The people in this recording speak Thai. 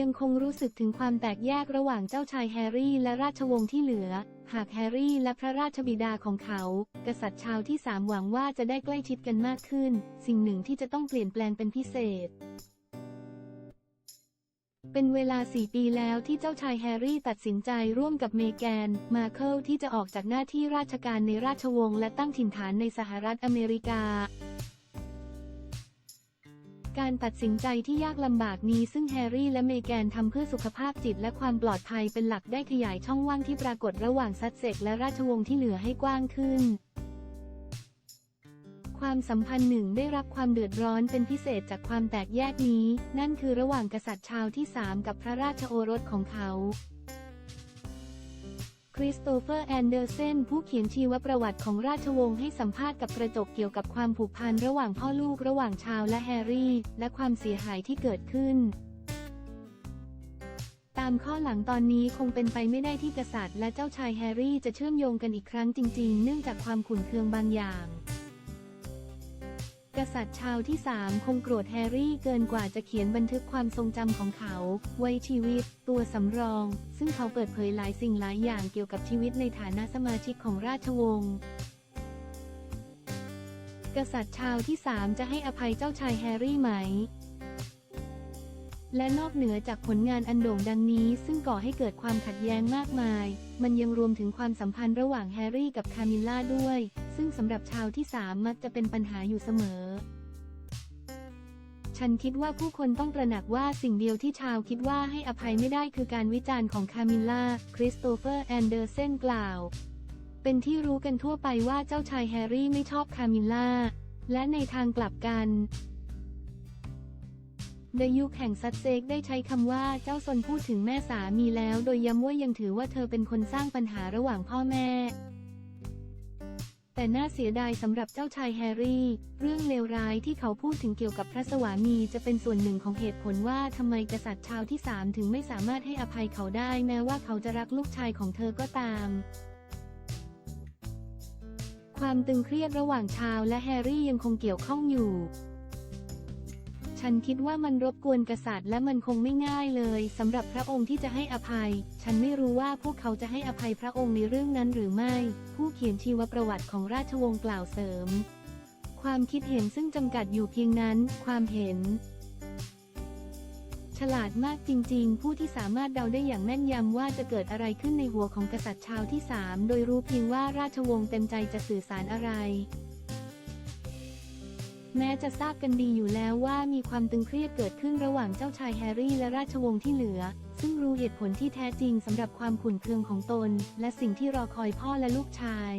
ยังคงรู้สึกถึงความแตกแยกระหว่างเจ้าชายแฮร์รี่และราชวงศ์ที่เหลือ หากแฮร์รี่และพระราชบิดาของเขา กษัตริย์ชาวที่สามหวังว่าจะได้ใกล้ชิดกันมากขึ้น สิ่งหนึ่งที่จะต้องเปลี่ยนแปลงเป็นพิเศษเป็นเวลา 4 ปีแล้วที่เจ้าชายแฮร์รี่ตัดสินใจร่วมกับเมแกน มาเคิลที่จะออกจากหน้าที่ราชการในราชวงศ์และตั้งถิ่นฐานในสหรัฐอเมริกา การตัดสินใจที่ยากลำบากนี้ซึ่งแฮร์รี่และเมแกนทำเพื่อสุขภาพจิตและความปลอดภัยเป็นหลักได้ขยายช่องว่างที่ปรากฏระหว่างซัสเซกและราชวงศ์ที่เหลือให้กว้างขึ้น ความสัมพันธ์หนึ่งได้รับความเดือดร้อนเป็นพิเศษจากความแตกแยกนี้ นั่นคือระหว่างกษัตริย์ชาวที่สามกับพระราชโอรสของเขา คริสโตเฟอร์แอนเดอร์เซนผู้เขียนชีวประวัติของราชวงศ์ให้สัมภาษณ์กับกระจกเกี่ยวกับความผูกพันระหว่างพ่อลูกระหว่างชาวและแฮร์รี่ และความเสียหายที่เกิดขึ้น ตามข้อหลังตอนนี้คงเป็นไปไม่ได้ที่กษัตริย์และเจ้าชายแฮร์รี่จะเชื่อมโยงกันอีกครั้งจริง ๆ เนื่องจากความขุ่นเคืองบางอย่าง กษัตริย์ชาวที่สามคงโกรธแฮร์รี่เกินกว่าจะเขียนบันทึกความทรงจำของเขา ไว้ชีวิต ตัวสำรอง ซึ่งเขาเปิดเผยหลายสิ่งหลายอย่างเกี่ยวกับชีวิตในฐานะสมาชิกของราชวงศ์กษัตริย์ชาวที่สามจะให้อภัยเจ้าชายแฮร์รี่ไหม และนอกเหนือจากผลงานอันโด่งดังนี้ ซึ่งก่อให้เกิดความขัดแย้งมากมาย มันยังรวมถึงความสัมพันธ์ระหว่างแฮร์รี่กับคามิลล่าด้วย ซึ่งสำหรับชาวที่สามมักจะเป็นปัญหาอยู่เสมอ ฉันคิดว่าผู้คนต้องตระหนักว่าสิ่งเดียวที่ชาวคิดว่าให้อภัยไม่ได้คือการวิจารณ์ของคามิลล่า คริสโตเฟอร์ แอนเดอร์เซนกล่าว เป็นที่รู้กันทั่วไปว่าเจ้าชายแฮร์รี่ไม่ชอบคามิลล่า และในทางกลับกันเดยุคแห่งซัตเซกได้ใช้คำว่าเจ้าซนพูดถึงแม่สามีแล้ว โดยย้ำว่ายังถือว่าเธอเป็นคนสร้างปัญหาระหว่างพ่อแม่ แต่น่าเสียดายสำหรับเจ้าชายแฮร์รี่ เรื่องเลวร้ายที่เขาพูดถึงเกี่ยวกับพระสวามีจะเป็นส่วนหนึ่งของเหตุผลว่าทำไมกษัตริย์ชาวที่สามถึงไม่สามารถให้อภัยเขาได้แม้ว่าเขาจะรักลูกชายของเธอก็ตามความตึงเครียดระหว่างชาวและแฮร์รี่ยังคงเกี่ยวข้องอยู่ ฉันคิดว่ามันรบกวนกษัตริย์และมันคงไม่ง่ายเลยสำหรับพระองค์ที่จะให้อภัย ฉันไม่รู้ว่าพวกเขาจะให้อภัยพระองค์ในเรื่องนั้นหรือไม่ ผู้เขียนชีวประวัติของราชวงศ์กล่าวเสริม ความคิดเห็นซึ่งจำกัดอยู่เพียงนั้น ความเห็น ฉลาดมากจริง ๆ ผู้ที่สามารถเดาได้อย่างแม่นยำว่าจะเกิดอะไรขึ้นในหัวของกษัตริย์ชาวที่สามโดยรู้เพียงว่าราชวงศ์เต็มใจจะสื่อสารอะไร แม้จะทราบกันดีอยู่แล้วว่ามีความตึงเครียดเกิดขึ้นระหว่างเจ้าชายแฮร์รี่และราชวงศ์ที่เหลือ ซึ่งรู้เหตุผลที่แท้จริงสำหรับความขุ่นเคืองของตน และสิ่งที่รอคอยพ่อและลูกชาย